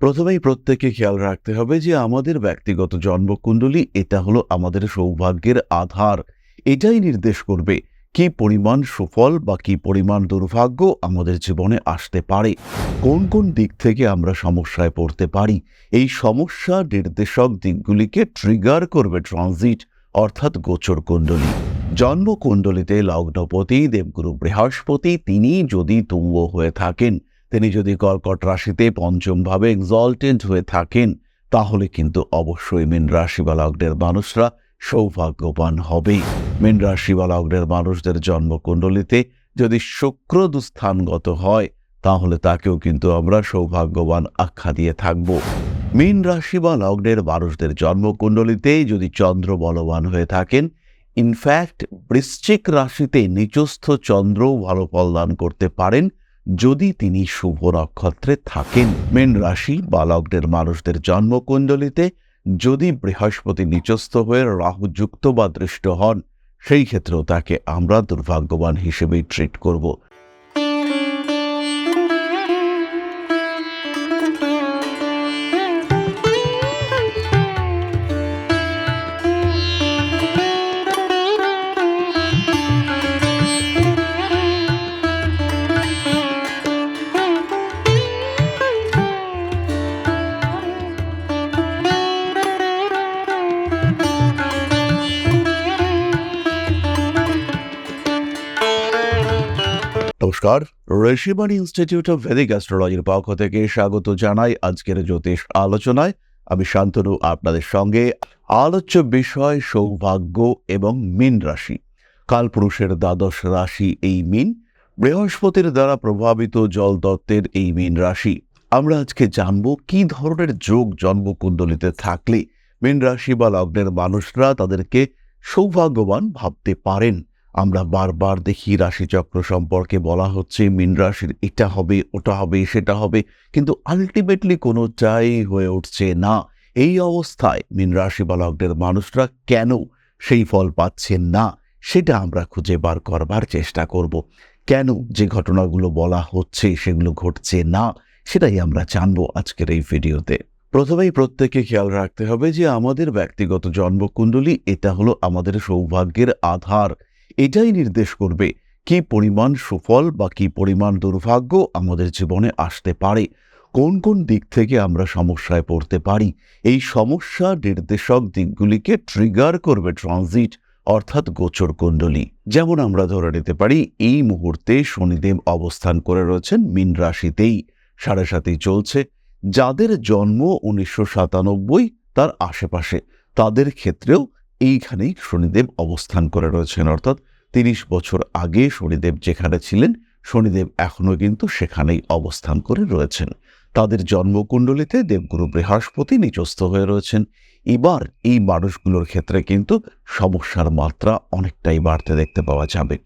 প্রথমেই প্রত্যেককে খেয়াল রাখতে হবে যে আমাদের ব্যক্তিগত জন্মকুণ্ডলী এটা হলো আমাদের সৌভাগ্যের আধার। এটাই নির্দেশ করবে কি পরিমাণ সুফল বা কি পরিমাণ দুর্ভাগ্য আমাদের জীবনে আসতে পারে। কোন কোন দিক থেকে আমরা সমস্যায় পড়তে পারি? এই সমস্যা নির্দেশক দিকগুলিকে ট্রিগার করবে ট্রানজিট অর্থাৎ গোচর কুণ্ডলী। জন্মকুণ্ডলিতে লগ্নপতি, দেবগুরু, বৃহস্পতি, তিনি যদি তুঙ্গ হয়ে থাকেন তিনি যদি কর্কট রাশিতে পঞ্চমভাবে এক্সল্টেন্ট হয়ে থাকেন, তাহলে কিন্তু অবশ্যই মীন রাশি বা লগ্নের মানুষরা সৌভাগ্যবান হবেই। মীন রাশি বা লগ্নের মানুষদের জন্মকুণ্ডলিতে যদি শুক্র দুস্থানগত হয়, তাহলে তাকেও কিন্তু আমরা সৌভাগ্যবান আখ্যা দিয়ে থাকব। মীন রাশি বা লগ্নের মানুষদের জন্মকুণ্ডলিতে যদি চন্দ্র বলবান হয়ে থাকেন ইনফ্যাক্ট বৃশ্চিক রাশিতে নিচস্থ চন্দ্রও ভালো ফল দান করতে পারেন। যদি তিনি শুভ নক্ষত্রে থাকেন, মেন রাশি বা লগ্নের মানুষদের জন্মকুণ্ডলিতে যদি বৃহস্পতি নিচস্থ হয়ে রাহুযুক্ত বা দৃষ্ট হন, সেই ক্ষেত্রেও তাকে আমরা দুর্ভাগ্যবান হিসেবেই ট্রিট করব। নমস্কার। ঋষিবাণী ইনস্টিটিউট অফ ভেদিক অ্যাস্ট্রোলজির পক্ষ থেকে স্বাগত জানাই আজকের জ্যোতিষ আলোচনায়। আমি শান্তনু, আপনাদের সঙ্গে। আলোচ্য বিষয় সৌভাগ্য এবং মীন রাশি। কালপুরুষের দ্বাদশ রাশি এই মীন, বৃহস্পতির দ্বারা প্রভাবিত জল দত্তের এই মীন রাশি। আমরা আজকে জানব কি ধরনের যোগ জন্মকুণ্ডলিতে থাকলে মীন রাশি বা লগ্নের মানুষরা তাদেরকে সৌভাগ্যবান ভাবতে পারেন। আমরা বারবার দেখি রাশিচক্র সম্পর্কে বলা হচ্ছে মীন রাশির এটা হবে, ওটা হবে, সেটা হবে, কিন্তু আলটিমেটলি কোনোটাই হয়ে উঠছে না। এই অবস্থায় মীন রাশি বা লগ্নের মানুষরা কেন সেই ফল পাচ্ছেন না, সেটা আমরা খুঁজে বার করবার চেষ্টা করব। কেন যে ঘটনাগুলো বলা হচ্ছে সেগুলো ঘটছে না, সেটাই আমরা জানব আজকের এই ভিডিওতে। প্রথমেই প্রত্যেককে খেয়াল রাখতে হবে যে আমাদের ব্যক্তিগত জন্মকুণ্ডলী এটা হলো আমাদের সৌভাগ্যের আধার। এটাই নির্দেশ করবে কি পরিমাণ সুফল বা কি পরিমাণ দুর্ভাগ্য আমাদের জীবনে আসতে পারে, কোন কোন দিক থেকে আমরা সমস্যায় পড়তে পারি। এই সমস্যা নির্দেশক দিকগুলিকে ট্রিগার করবে ট্রানজিট অর্থাৎ গোচর কুণ্ডলী। যেমন আমরা ধরে নিতে পারি, এই মুহূর্তে শনিদেব অবস্থান করে রয়েছেন মীন রাশিতেই, সাড়ে সাথেই চলছে। যাদের জন্ম উনিশশো সাতানব্বই তার আশেপাশে, তাদের ক্ষেত্রেও এইখানেই শনিদেব অবস্থান করে রয়েছেন। অর্থাৎ তিরিশ বছর আগে শনিদেব যেখানে ছিলেন, শনিদেব এখনও কিন্তু সেখানেই অবস্থান করে রয়েছেন। তাদের জন্মকুণ্ডলিতে দেবগুরু বৃহস্পতি নিচস্থ হয়ে রয়েছেন। এবার এই মানুষগুলোর ক্ষেত্রে কিন্তু সমস্যার মাত্রা অনেকটাই বাড়তে দেখতে পাওয়া যাবে।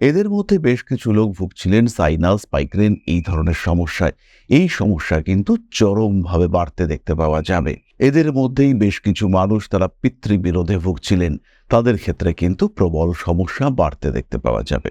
এদের মধ্যে বেশ কিছু লোক ভুগছিলেন, সাইনাস পাইগ্রেন এই ধরনের সমস্যায়। এই সমস্যা কিন্তু চরমভাবে বাড়তে দেখতে পাওয়া যাবে। এদের মধ্যেই বেশ কিছু মানুষ তারা পিতৃবিরোধে ভুগছিলেন। তাদের ক্ষেত্রে কিন্তু প্রবল সমস্যা বাড়তে দেখতে পাওয়া যাবে।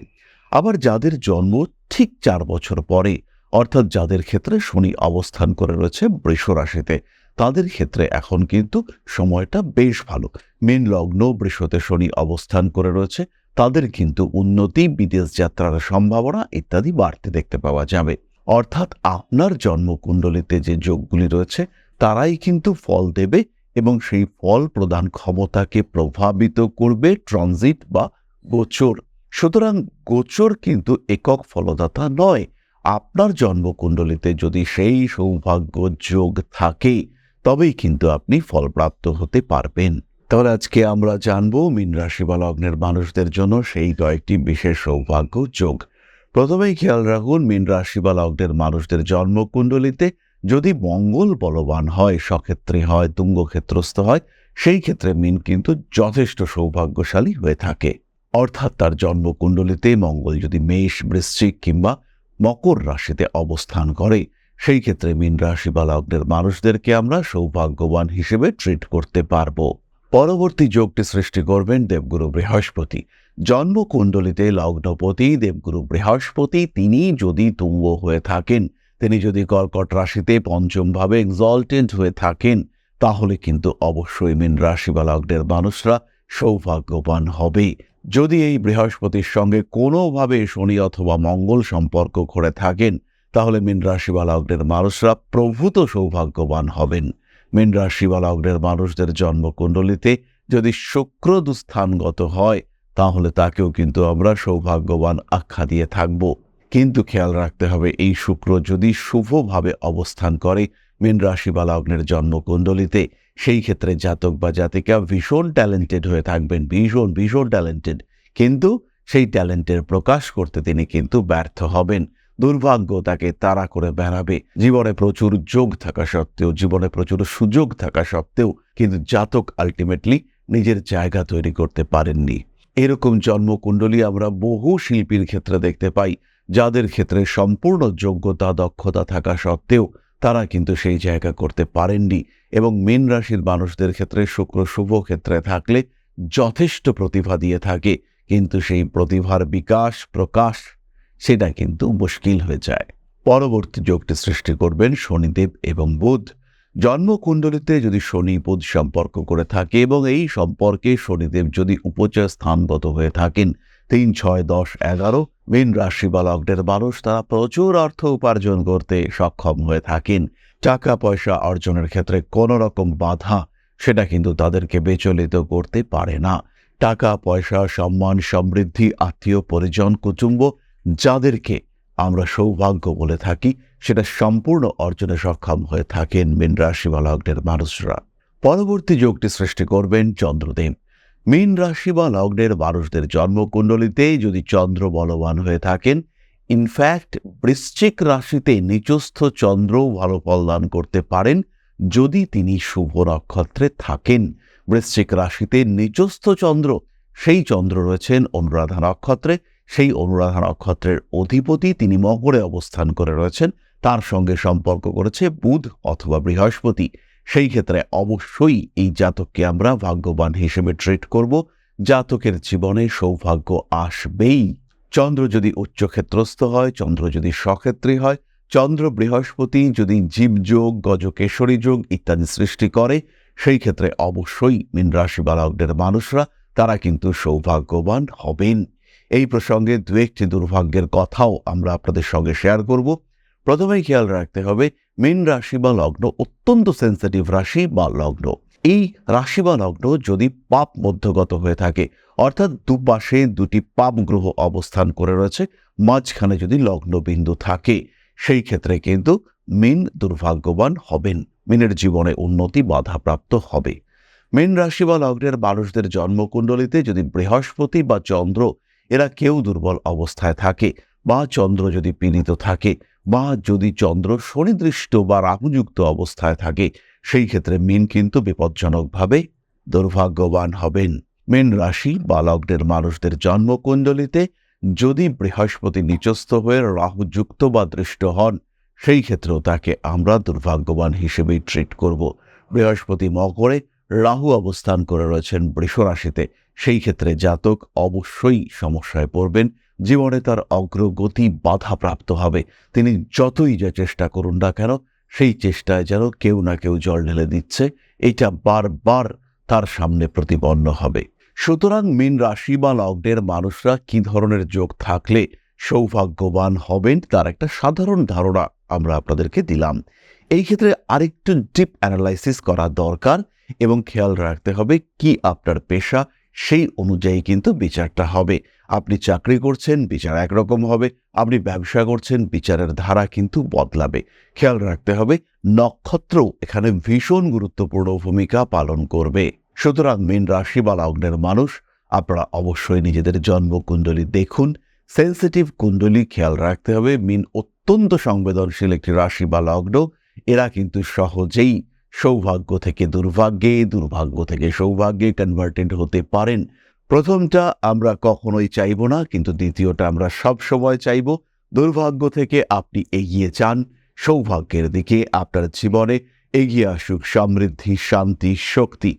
আবার যাদের জন্ম ঠিক চার বছর পরে, অর্থাৎ যাদের ক্ষেত্রে শনি অবস্থান করে রয়েছে বৃষ রাশিতে, তাদের ক্ষেত্রে এখন কিন্তু সময়টা বেশ ভালো। মেন লগ্ন বৃষতে শনি অবস্থান করে রয়েছে, তাদের কিন্তু উন্নতি, বিদেশ যাত্রার সম্ভাবনা ইত্যাদি বাড়তে দেখতে পাওয়া যাবে। অর্থাৎ আপনার জন্মকুণ্ডলিতে যে যোগগুলি রয়েছে তারাই কিন্তু ফল দেবে এবং সেই ফল প্রদান ক্ষমতাকে প্রভাবিত করবে ট্রানজিট বা গোচর। সুতরাং গোচর কিন্তু একক ফলদাতা নয়। আপনার জন্মকুণ্ডলিতে যদি সেই সৌভাগ্য যোগ থাকে, তবেই কিন্তু আপনি ফলপ্রাপ্ত হতে পারবেন। তাহলে আজকে আমরা জানব মীন রাশি বা লগ্নের মানুষদের জন্য সেই কয়েকটি বিশেষ সৌভাগ্য যোগ প্রথমেই খেয়াল রাখুন, মীন রাশি বা লগ্নের মানুষদের জন্মকুণ্ডলিতে যদি মঙ্গল বলবান হয়, সক্ষেত্রে হয়, তুঙ্গক্ষেত্রস্থ হয়, সেই ক্ষেত্রে মিন কিন্তু যথেষ্ট সৌভাগ্যশালী হয়ে থাকে। অর্থাৎ তার জন্মকুণ্ডলিতে মঙ্গল যদি মেষ, বৃশ্চিক কিংবা মকর রাশিতে অবস্থান করে, সেই ক্ষেত্রে মীন রাশি বা লগ্নের মানুষদেরকে আমরা সৌভাগ্যবান হিসেবে ট্রিট করতে পারব। পরবর্তী যোগটি সৃষ্টি করবেন দেবগুরু বৃহস্পতি। জন্মকুণ্ডলিতে লগ্নপতি, দেবগুরু বৃহস্পতি তিনি যদি তুঙ্গ হয়ে থাকেন তিনি যদি কর্কট রাশিতে পঞ্চমভাবে এক্সল্টেন্ট হয়ে থাকেন, তাহলে কিন্তু অবশ্যই মীন রাশি বা লগ্নের মানুষরা সৌভাগ্যবান হবে যদি এই বৃহস্পতির সঙ্গে কোনোভাবে শনি অথবা মঙ্গল সম্পর্ক করে থাকেন, তাহলে মীন রাশি বা লগ্নের মানুষরা প্রভূত সৌভাগ্যবান হবেন। মীন রাশি বা লগ্নের মানুষদের জন্মকুণ্ডলিতে যদি শুক্র দুস্থানগত হয়, তাহলে তাকেও কিন্তু আমরা সৌভাগ্যবান আখ্যা দিয়ে থাকব। কিন্তু খেয়াল রাখতে হবে, এই শুক্র যদি শুভভাবে অবস্থান করে, মীন রাশি বা লগ্নের জন্মকুণ্ডলিতে, সেই ক্ষেত্রে জাতক বা জাতিকা ভীষণ ট্যালেন্টেড হয়ে থাকবেন, ভীষণ ভীষণ ট্যালেন্টেড কিন্তু সেই ট্যালেন্টের প্রকাশ করতে তিনি কিন্তু ব্যর্থ হবেন। দুর্ভাগ্য তাকে তাড়া করে বেড়াবে। জীবনে প্রচুর যোগ থাকা সত্ত্বেও, জীবনে প্রচুর সুযোগ থাকা সত্ত্বেও, কিন্তু জাতক আলটিমেটলি নিজের জায়গা তৈরি করতে পারেননি। এরকম জন্মকুণ্ডলী আমরা বহু শিল্পীর ক্ষেত্রে দেখতে পাই। যাদের ক্ষেত্রে সম্পূর্ণ যোগ্যতা, দক্ষতা থাকা সত্ত্বেও তারা কিন্তু সেই জায়গা করতে পারেননি এবং মীন রাশির মানুষদের ক্ষেত্রে শুক্র শুভ ক্ষেত্রে থাকলে যথেষ্ট প্রতিভা দিয়ে থাকে, কিন্তু সেই প্রতিভার বিকাশ, প্রকাশ সেটা কিন্তু মুশকিল হয়ে যায়। পরবর্তী যোগটি সৃষ্টি করবেন শনিদেব এবং বুধ। জন্মকুণ্ডলিতে যদি শনি বুধ সম্পর্ক করে থাকে এবং এই সম্পর্কে শনিদেব যদি উপচয় স্থানগত হয়ে থাকেন, তিন, ছয়, দশ, এগারো মীন রাশি বা লগ্নের মানুষ তারা প্রচুর অর্থ উপার্জন করতে সক্ষম হয়ে থাকেন। টাকা পয়সা অর্জনের ক্ষেত্রে কোনো রকম বাধা সেটা কিন্তু তাদেরকে বিচলিত করতে পারে না। টাকা, পয়সা, সম্মান, সমৃদ্ধি, আত্মীয়, পরিজন, কুটুম্ব যাদেরকে আমরা সৌভাগ্য বলে থাকি সেটা সম্পূর্ণ অর্জনে সক্ষম হয়ে থাকেন মীন রাশি বা লগ্নের মানুষরা। পরবর্তী যোগটি সৃষ্টি করবেন চন্দ্রদেব। মীন রাশি বা লগ্নের মানুষদের জন্মকুণ্ডলিতে যদি চন্দ্র বলবান হয়ে থাকেন ইনফ্যাক্ট বৃশ্চিক রাশিতে নিচস্থ চন্দ্রও ভালো ফল দান করতে পারেন যদি তিনি শুভ নক্ষত্রে থাকেন। বৃশ্চিক রাশিতে নিচস্থ চন্দ্র, সেই চন্দ্র রয়েছেন অনুরাধা নক্ষত্রে, সেই অনুরাধা নক্ষত্রের অধিপতি তিনি মকরে অবস্থান করে রয়েছেন, তার সঙ্গে সম্পর্ক করেছে বুধ অথবা বৃহস্পতি। সেই ক্ষেত্রে অবশ্যই এই জাতককে আমরা ভাগ্যবান হিসেবে ট্রিট করব। জাতকের জীবনে সৌভাগ্য আসবেই। চন্দ্র যদি উচ্চক্ষেত্রস্থ হয়, চন্দ্র যদি সক্ষেত্রী হয়, চন্দ্র বৃহস্পতি যদি জীবযোগ গজকেশরী যোগ ইত্যাদি সৃষ্টি করে, সেই ক্ষেত্রে অবশ্যই মীন বালকদের মানুষরা তারা কিন্তু সৌভাগ্যবান হবেন। এই প্রসঙ্গে দু একটি দুর্ভাগ্যের কথাও আমরা আপনাদের সঙ্গে শেয়ার করব। প্রথমেই খেয়াল রাখতে হবে মীন রাশি বা লগ্ন অত্যন্ত সেন্সিটিভ রাশি বা লগ্ন। এই রাশি বা লগ্ন যদি পাপ মধ্যগত হয়ে থাকে, অর্থাৎ দুপাশে দুটি পাপ গ্রহ অবস্থান করে রয়েছে, মাঝখানে যদি লগ্ন বিন্দু থাকে, সেই ক্ষেত্রে কিন্তু মীন দুর্ভাগ্যবান হবেন, মিনের জীবনে উন্নতি বাধাপ্রাপ্ত হবে। মীন রাশি বা লগ্নের মানুষদের জন্মকুণ্ডলিতে যদি বৃহস্পতি বা চন্দ্র, এরা কেউ দুর্বল অবস্থায় থাকে বা চন্দ্র যদি পীড়িত থাকে বা যদি চন্দ্র শনিদৃষ্ট বা রাহুযুক্ত অবস্থায় থাকে, সেই ক্ষেত্রে মিন কিন্তু বিপজ্জনকভাবে দুর্ভাগ্যবান হবেন। মীন রাশি বা লগ্নের মানুষদের জন্মকুণ্ডলিতে যদি বৃহস্পতি নিচস্থ হয়ে রাহুযুক্ত বা দৃষ্ট হন, সেই ক্ষেত্রেও তাকে আমরা দুর্ভাগ্যবান হিসেবেই ট্রিট করব। বৃহস্পতি মকরে রাহু অবস্থান করে রয়েছেন বৃষ রাশিতে সেই ক্ষেত্রে জাতক অবশ্যই সমস্যায় পড়বেন। জীবনে তার অগ্রগতি বাধাপ্রাপ্ত হবে। তিনি যতই যা চেষ্টা করুন না কেন, সেই চেষ্টায় যেন কেউ না কেউ জল ঢেলে দিচ্ছে, এটা বারবার তার সামনে প্রতিপন্ন হবে। সুতরাং মীন রাশি বা লগ্নের মানুষরা কি ধরনের যোগ থাকলে সৌভাগ্যবান হবেন তার একটা সাধারণ ধারণা আমরা আপনাদেরকে দিলাম। এই ক্ষেত্রে আরেকটু ডিপ অ্যানালাইসিস করা দরকার এবং খেয়াল রাখতে হবে কি আপনার পেশা সেই অনুযায়ী কিন্তু বিচারটা হবে। আপনি চাকরি করছেন, বিচার একরকম হবে। আপনি ব্যবসা করছেন, বিচারের ধারা কিন্তু বদলাবে। খেয়াল রাখতে হবে, নক্ষত্র এখানে ভীষণ গুরুত্বপূর্ণ ভূমিকা পালন করবে। সুতরাং মীন রাশি বা লগ্নের মানুষ, আপনারা অবশ্যই নিজেদের জন্মকুণ্ডলী দেখুন। সেন্সিটিভ কুণ্ডলী খেয়াল রাখতে হবে। মিন অত্যন্ত সংবেদনশীল একটি রাশি বা লগ্ন, এরা কিন্তু সহজেই সৌভাগ্য থেকে দুর্ভাগ্যে, দুর্ভাগ্য থেকে সৌভাগ্যে কনভার্টেড হতে পারেন। প্রথমটা আমরা কখনোই চাইব না, কিন্তু দ্বিতীয়টা আমরা সব সময় চাইব। দুর্ভাগ্য থেকে আপনি এগিয়ে যান, সৌভাগ্যের দিকে আপনার জীবনে এগিয়ে আসুক সমৃদ্ধি, শান্তি, শক্তি।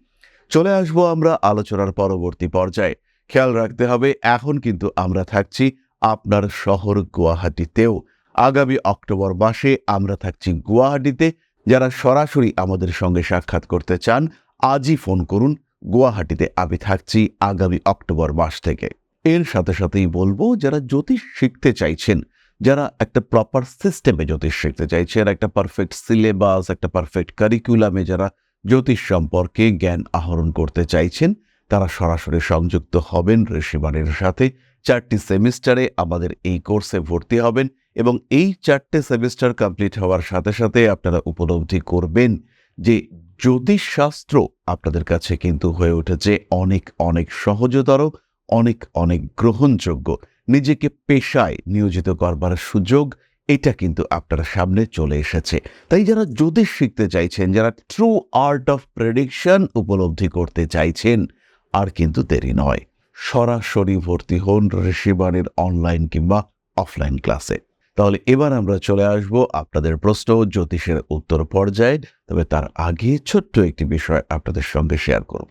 চলে আসব আমরা আলোচনার পরবর্তী পর্যায়ে। খেয়াল রাখতে হবে, এখন কিন্তু আমরা থাকছি আপনার শহর গুয়াহাটিতেও। আগামী অক্টোবর মাসে আমরা থাকছি গুয়াহাটিতে যারা সরাসরি আমাদের সঙ্গে সাক্ষাৎ করতে চান, আজই ফোন করুন। গুয়াহাটিতে আমি থাকছি আগামী অক্টোবর মাস থেকে। এর সাথে সাথেই বলব, যারা জ্যোতিষ শিখতে চাইছেন, যারা একটা প্রপার সিস্টেমে জ্যোতিষ শিখতে চাইছেন, একটা পারফেক্ট সিলেবাস একটা পারফেক্ট কারিকুলামে যারা জ্যোতিষ সম্পর্কে জ্ঞান আহরণ করতে চাইছেন, তারা সরাসরি সংযুক্ত হবেন ঋষিবাণীর সাথে। চারটি সেমিস্টারে আমাদের এই কোর্সে ভর্তি হবেন। এবং এই চারটে সেমিস্টার কমপ্লিট হওয়ার সাথে সাথে আপনারা উপলব্ধি করবেন যে জ্যোতিষশাস্ত্র আপনাদের কাছে কিন্তু হয়ে উঠেছে অনেক অনেক সহজতর, অনেক অনেক গ্রহণযোগ্য। নিজেকে পেশায় নিয়োজিত করবার সুযোগ, এটা কিন্তু আপনার সামনে চলে এসেছে। তাই যারা জ্যোতিষ শিখতে চাইছেন, যারা ট্রু আর্ট অফ প্রেডিকশন উপলব্ধি করতে চাইছেন, আর কিন্তু দেরি নয়। সরাসরি ভর্তি হন ঋষিবাণীর অনলাইন কিংবা অফলাইন ক্লাসে তাহলে এবার আমরা চলে আসব আপনাদের প্রশ্ন জ্যোতিষের উত্তর পর্যায়ে, তবে তার আগে ছোট্ট একটি বিষয় আপনাদের সঙ্গে শেয়ার করব।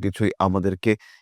কিছুই আমাদেরকে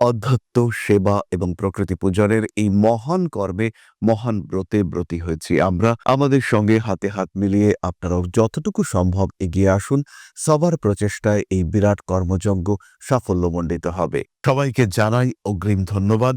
অধ্যত্ত, সেবা এবং প্রকৃতি পূজনের এই মহান কর্মে মহান ব্রতে ব্রতী হয়েছি আমরা। আমাদের সঙ্গে হাতে হাত মিলিয়ে আপনারাও যতটুকু সম্ভব এগিয়ে আসুন। সবার প্রচেষ্টায় এই বিরাট কর্মযজ্ঞ সাফল্যমণ্ডিত হবে। সবাইকে জানাই অগ্রিম ধন্যবাদ।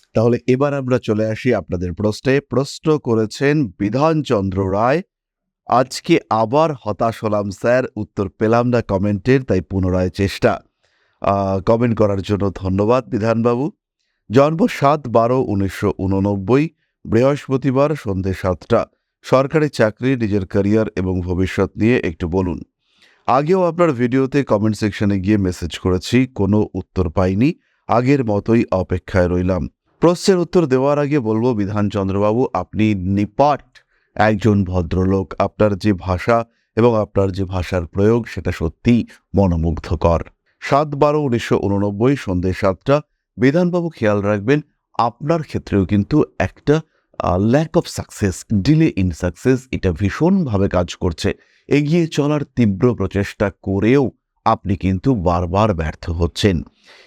তাহলে এবার আমরা চলে আসি আপনাদের প্রশ্নে। প্রশ্ন করেছেন বিধানচন্দ্র রায়, আজকে আবার হতাশ হলাম স্যার, উত্তর পেলাম না কমেন্টের, তাই পুনরায় চেষ্টা। কমেন্ট করার জন্য ধন্যবাদ বিধানবাবু। জন্ম সাত বারো উনিশশো উননব্বই, বৃহস্পতিবার সন্ধে সাতটা। সরকারি চাকরি, নিজের ক্যারিয়ার এবং ভবিষ্যৎ নিয়ে একটু বলুন। আগেও আপনার ভিডিওতে কমেন্ট সেকশনে গিয়ে মেসেজ করেছি, কোনো উত্তর পাইনি। আগের মতোই অপেক্ষায় রইলাম। প্রশ্নের উত্তর দেওয়ার আগে বলব বিধানচন্দ্রবাবু আপনি নিপাট একজন ভদ্রলোক। আপনার যে ভাষা এবং আপনার যে ভাষার প্রয়োগ, সেটা সত্যিই মনোমুগ্ধকর। সাত বারো উনিশশো উননব্বই, সন্ধ্যে সাতটা। বিধানবাবু, খেয়াল রাখবেন, আপনার ক্ষেত্রেও কিন্তু একটা lack of success delay in success এটা ভীষণভাবে কাজ করছে। এগিয়ে চলার তীব্র প্রচেষ্টা করেও আপনি কিন্তু বারবার ব্যর্থ হচ্ছেন।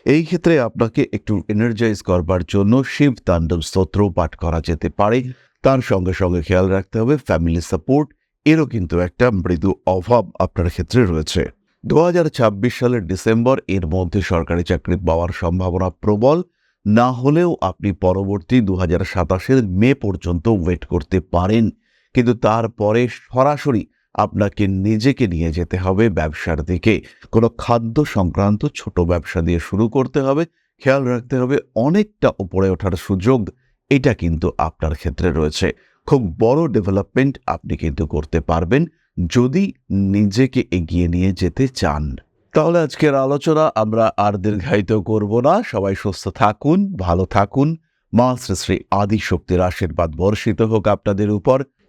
এই ক্ষেত্রে আপনাকে একটু এনার্জাইজ করবার জন্য শিব তাণ্ডব স্তোত্র পাঠ করা যেতে পারে। তার সঙ্গে সঙ্গে খেয়াল রাখতে হবে ফ্যামিলি সাপোর্ট এরও কিন্তু একটা মৃদু অভাব আপনার ক্ষেত্রে রয়েছে। দু হাজার ছাব্বিশ সালের ডিসেম্বর, এর মধ্যে সরকারি চাকরি পাওয়ার সম্ভাবনা প্রবল। না হলেও আপনি পরবর্তী দু হাজার সাতাশের মে পর্যন্ত ওয়েট করতে পারেন। কিন্তু তারপরে সরাসরি আপনাকে নিজেকে নিয়ে যেতে হবে ব্যবসার দিকে। কোনো খাদ্য সংক্রান্ত ছোট ব্যবসা দিয়ে শুরু করতে হবে। খেয়াল রাখতে হবে অনেকটা উপরে ওঠার সুযোগ, এটা কিন্তু আপনার ক্ষেত্রে রয়েছে। খুব বড় ডেভেলপমেন্ট আপনি কিন্তু করতে পারবেন যদি নিজেকে এগিয়ে নিয়ে যেতে চান। তাহলে আজকের আলোচনা আমরা আর দীর্ঘায়িত করব না। সবাই সুস্থ থাকুন, ভালো থাকুন। মা শ্রী শ্রী আদিশক্তির আশীর্বাদ বর্ষিত হোক আপনাদের উপর।